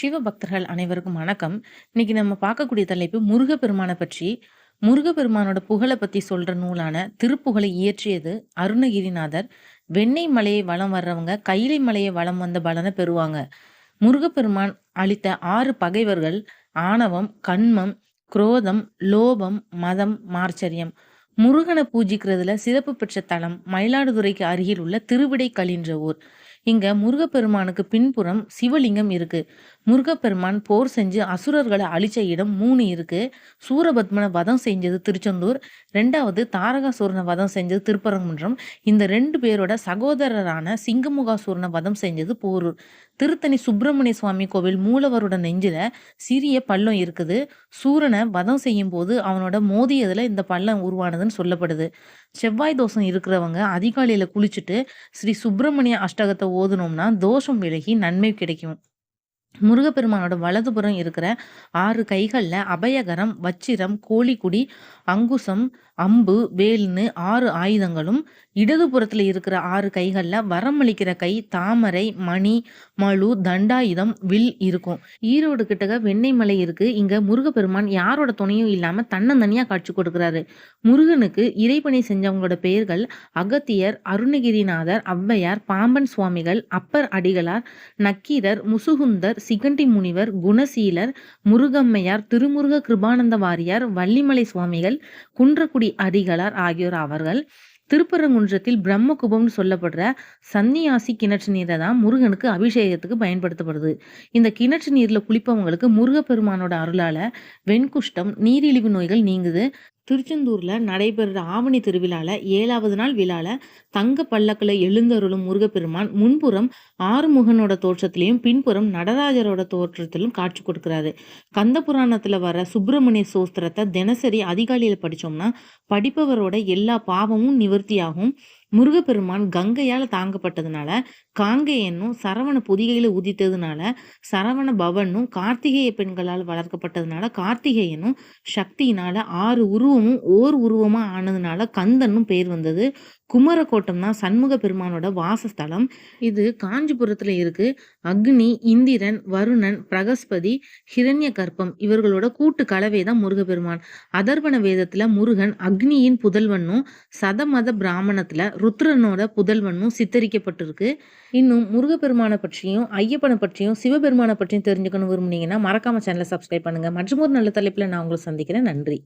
சிவபக்தர்கள் அனைவருக்கும் வணக்கம். இன்னைக்கு நம்ம பார்க்கக்கூடிய தலைப்பு முருகப்பெருமானை பற்றி. முருகப்பெருமானோட புகழை பற்றி சொல்ற நூலான திருப்புகழை இயற்றியது அருணகிரிநாதர். வெண்ணெய் மலையை வலம் வர்றவங்க கைலை மலையை வளம் வந்த பலனை பெறுவாங்க. முருகப்பெருமான் அளித்த ஆறு பகைவர்கள் ஆணவம், கண்மம் குரோதம், லோபம், மதம், மார்ச்சரியம். முருகனை பூஜிக்கிறதுல சிறப்பு பெற்ற தலம் மயிலாடுதுறைக்கு அருகில் உள்ள திருவிடை கழின்ற ஊர். இங்க முருகப்பெருமானுக்கு பின்புறம் சிவலிங்கம் இருக்கு. முருகப்பெருமான் போர் செஞ்சு அசுரர்களை அழிச்ச இடம் மூணு இருக்கு. சூரபத்மனை வதம் செஞ்சது திருச்செந்தூர். ரெண்டாவது தாரகாசூரனை வதம் செஞ்சது திருப்பரங்குன்றம். இந்த ரெண்டு பேரோட சகோதரரான சிங்கமுகாசூரனை வதம் செஞ்சது போரூர். திருத்தணி சுப்பிரமணிய சுவாமி கோவில் மூலவரோட நெஞ்சில சிறிய பள்ளம் இருக்குது. சூரனை வதம் செய்யும் போது அவனோட மோதியதுல இந்த பள்ளம் உருவானதுன்னு சொல்லப்படுது. செவ்வாய் தோஷம் இருக்கிறவங்க அதிகாலையில குளிச்சுட்டு ஸ்ரீ சுப்பிரமணிய அஷ்டகத்தை ஓதுனோம்னா தோஷம் விலகி நன்மை கிடைக்கும். முருகப்பெருமானோட வலதுபுறம் இருக்கிற ஆறு கைகள்ல அபயகரம், வச்சிரம், கோழிக்குடி, அங்குசம், அம்பு, வேல்னு ஆறு ஆயுதங்களும், இடதுபுறத்தில் இருக்கிற ஆறு கைகளில் வரமளிக்கிற கை, தாமரை, மணி, மழு, தண்டாயுதம், வில் இருக்கும். ஈரோடு கிட்டக்க வெண்ணெய்மலை இருக்கு. இங்க முருகப்பெருமான் யாரோட துணையும் இல்லாம தன்னந்தனியா காட்சி கொடுக்கிறாரு. முருகனுக்கு இறைப்பணி செஞ்சவங்களோட பெயர்கள் அகத்தியர், அருணகிரிநாதர், ஔவையார், பாம்பன் சுவாமிகள், அப்பர் அடிகளார், நக்கீரர், முசுகுந்தர், சிகண்டி முனிவர், குணசீலர், முருகம்மையார், திருமுருக கிருபானந்த வாரியார், வள்ளிமலை சுவாமிகள், குன்றக்குடி அடிகளார் ஆகியோர் அவர்கள் திருப்பரங்குன்றத்தில் பிரம்மகுபம்னு சொல்லப்படுற சன்னியாசி கிணற்று நீரை தான் முருகனுக்கு அபிஷேகத்துக்கு பயன்படுத்தப்படுது. இந்த கிணற்று நீரில் குளிப்பவங்களுக்கு முருகப்பெருமானோட அருளால வெண்குஷ்டம், நீரிழிவு நோய்கள் நீங்குது. திருச்செந்தூரில் நடைபெறுற ஆவணி திருவிழாவில் ஏழாவது நாள் விழாவில் தங்க பல்லக்களை எழுந்தருளும் முருகப்பெருமான் முன்புறம் ஆறுமுகனோட தோற்றத்திலையும் பின்புறம் நடராஜரோட தோற்றத்திலும் காட்சி கொடுக்கிறாரு. கந்த புராணத்தில் வர சுப்பிரமணிய சோஸ்திரத்தை தினசரி அதிகாலையில் படித்தோம்னா படிப்பவரோட எல்லா பாவமும் நிவர்த்தியாகும். முருகப்பெருமான் கங்கையால் தாங்கப்பட்டதுனால காங்கேயனும் சரவண பொதிகையில் உதித்ததுனால சரவண பவனும் கார்த்திகேய பெண்களால் வளர்க்கப்பட்டதுனால கார்த்திகேயனும் சக்தியினால ஆறு உருவமும் ஓர் உருவமா ஆனதுனால கந்தனும் பேர் வந்தது. குமரக்கோட்டம் தான் சண்முக பெருமானோட வாசஸ்தலம். இது காஞ்சிபுரத்துல இருக்கு. அக்னி, இந்திரன், வருணன், பிரகஸ்பதி, ஹிரண்ய கற்பம் இவர்களோட கூட்டு கலவை தான் முருகப்பெருமான். அதர்வன வேதத்துல முருகன் அக்னியின் புதல்வனும், சதமத பிராமணத்துல ருத்ரனோட புதல்வனும் சித்தரிக்கப்பட்டிருக்கு. இன்னும் முருகப்பெருமானை பற்றியும், ஐயப்பனை பற்றியும், சிவபெருமானை பற்றியும் தெரிஞ்சுக்கணும் விரும்புனீங்கன்னா மறக்காம சேனலை சப்ஸ்கிரைப் பண்ணுங்க. மற்றுமொரு நல்ல தலைப்பில் நான் உங்களை சந்திக்கிறேன். நன்றி.